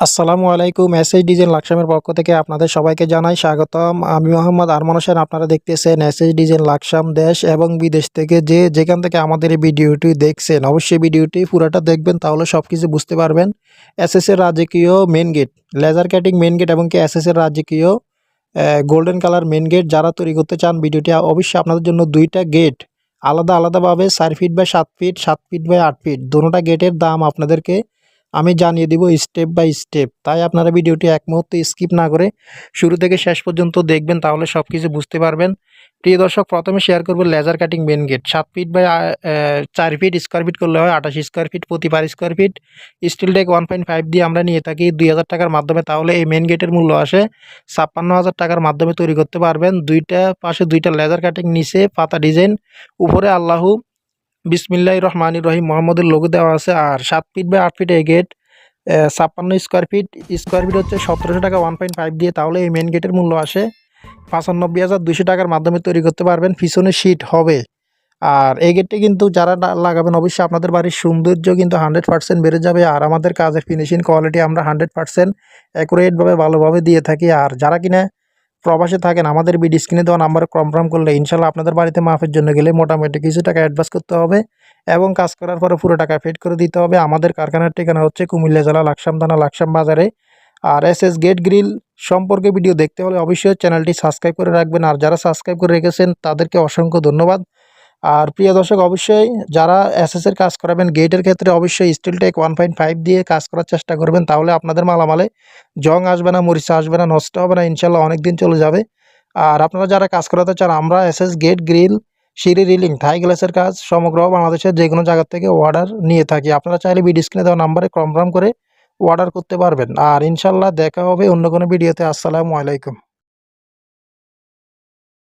আসসালামু আলাইকুম SS design লাকসামের পক্ষ থেকে আপনাদের সবাইকে জানাই স্বাগতম। আমি মোহাম্মদ আরমান হোসেন, আপনারা দেখতেছেন এসএস ডিজাইন লাকসাম দেশ এবং বিদেশ থেকে যে যেখান থেকে আমাদের এই ভিডিওটি দেখছেন, অবশ্যই ভিডিওটি পুরোটা দেখবেন, তাহলে সব কিছু বুঝতে পারবেন। এসএস এর রাজকীয় main gate laser cutting main gate এবং কি এসএস এর রাজকীয় গোল্ডেন কালার মেন গেট যারা তৈরি করতে চান ভিডিওটি, অবশ্যই আপনাদের জন্য দুইটা গেট আলাদা আলাদাভাবে চার ফিট বাই সাত ফিট সাত ফিট বাই আট ফিট দুটোটা গেটের দাম আপনাদেরকে আমি জানিয়ে দিব স্টেপ বাই স্টেপ তাই আপনারা ভিডিওটি এক মুহূর্তে স্কিপ না করে শুরু থেকে শেষ পর্যন্ত দেখবেন, তাহলে সব কিছু বুঝতে পারবেন। প্রিয় দর্শক, প্রথমে শেয়ার করব লেজার কাটিং মেন গেট সাত ফিট বাই চার ফিট স্কোয়ার ফিট করলে হয় আঠাশ স্কোয়ার ফিট প্রতি per square feet steel tech one point five দিয়ে আমরা নিয়ে থাকি দুই হাজার টাকার মাধ্যমে, তাহলে এই মেন গেটের মূল্য আসে ছাপ্পান্ন হাজার টাকার মাধ্যমে তৈরি করতে পারবেন। দুইটা পাশে দুইটা লেজার কাটিং নিচে, পাতা ডিজাইন উপরে আল্লাহু বিসমিল্লাহ রহমানির রহিম, মোহাম্মদের লোগো দেওয়া আছে। আর সাত ফিট বাই আট ফিট এই গেট ছাপ্পান্ন স্কোয়ার ফিট স্কোয়ার ফিট হচ্ছে সতেরোশো টাকা ওয়ান পয়েন্ট ফাইভ দিয়ে তাহলে এই মেন গেটের মূল্য আসে পঁচানব্বই হাজার দুশো টাকার মাধ্যমে তৈরি করতে পারবেন। পিছনে শীট হবে। আর এই গেটটি কিন্তু যারা লাগাবেন, অবশ্যই আপনাদের বাড়ির সৌন্দর্য কিন্তু হান্ড্রেড পার্সেন্ট বেড়ে যাবে। আর আমাদের কাজের ফিনিশিং কোয়ালিটি আমরা হান্ড্রেড পার্সেন্ট অ্যাকুরেটভাবে ভালোভাবে দিয়ে থাকি। আর যারা কিনা প্রবাসে থাকেন, আমাদের বিডি স্ক্রিনে দেওয়া নাম্বার কনফার্ম করলে ইনশাল্লাহ আপনাদের বাড়িতে মাফের জন্য গেলে মোটামুটি কিছু টাকা অ্যাডভান্স করতে হবে এবং কাজ করার পরে পুরো টাকা ফেড করে দিতে হবে। আমাদের কারখানার ঠিকানা হচ্ছে কুমিল্লা জেলা লাকসাম থানা লাকসাম বাজারে। আর এস এস গেট গ্রিল সম্পর্কে ভিডিও দেখতে হলে অবশ্যই চ্যানেলটি সাবস্ক্রাইব করে রাখবেন। আর যারা সাবস্ক্রাইব করে রেখেছেন, তাদেরকে অসংখ্য ধন্যবাদ। আর প্রিয় দর্শক, অবশ্যই যারা এস এর কাজ করাবেন গেটের ক্ষেত্রে অবশ্যই steel tech one point five দিয়ে কাজ করার চেষ্টা করবেন, তাহলে আপনাদের মালামালে জং আসবে না, মরিচা আসবে না, নষ্ট হবে না ইনশাল্লাহ অনেক দিন চলে যাবে। আর আপনারা যারা কাজ করাতে চান, আমরা এস এস গেট গ্রিল সিঁড়ি রিলিং থাই গ্লাসের কাজ সমগ্র বাংলাদেশের যে কোনো জায়গা থেকে অর্ডার নিয়ে থাকি। আপনারা চাইলে ভিডিও স্ক্রিনে দেওয়া নাম্বারে কনফার্ম করে অর্ডার করতে পারবেন। আর ইনশাল্লাহ দেখা হবে অন্য কোনো ভিডিওতে আসসালামু আলাইকুম।